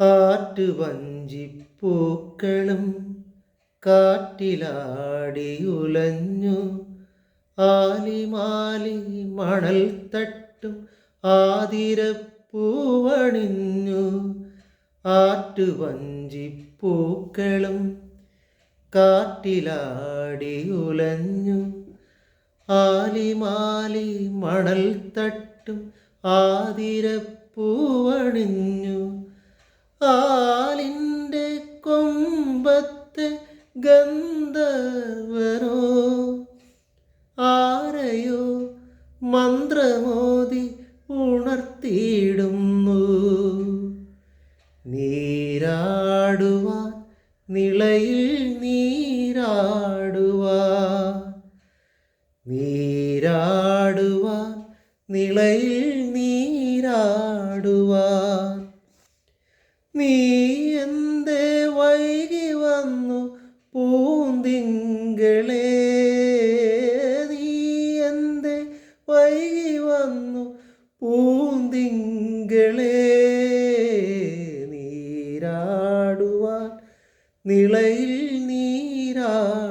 ആറ്റുവഞ്ചിപ്പൂക്കളും കാറ്റിലാടി ഉലഞ്ഞു. ആലിമാലി മണൽ തട്ടും ആതിരപ്പൂവണിഞ്ഞു. ആറ്റുവഞ്ചിപ്പൂക്കളും കാറ്റിലാടി ഉലഞ്ഞു. ആലിമാലി മണൽ തട്ടും ആതിരപ്പൂവണിഞ്ഞു. ആലിന്റെ കൊമ്പത്തെ ഗന്ധവരോ? ആരെയോ മന്ത്രമോതി ഉണർത്തിയിടുന്നു? നീരാടുവാൻ നിളയിൽ നീരാടുവാ നീരാടുവാൻ നിളയിൽ നീരാടുവാൻ. നീ എന്തേ വൈകി വന്നു പൂന്തിങ്കളേ? നീ എന്തേ വൈകി വന്നു പൂന്തിങ്കളേ? നീരാടുവാൻ നിളയിൽ നീരാടുവാൻ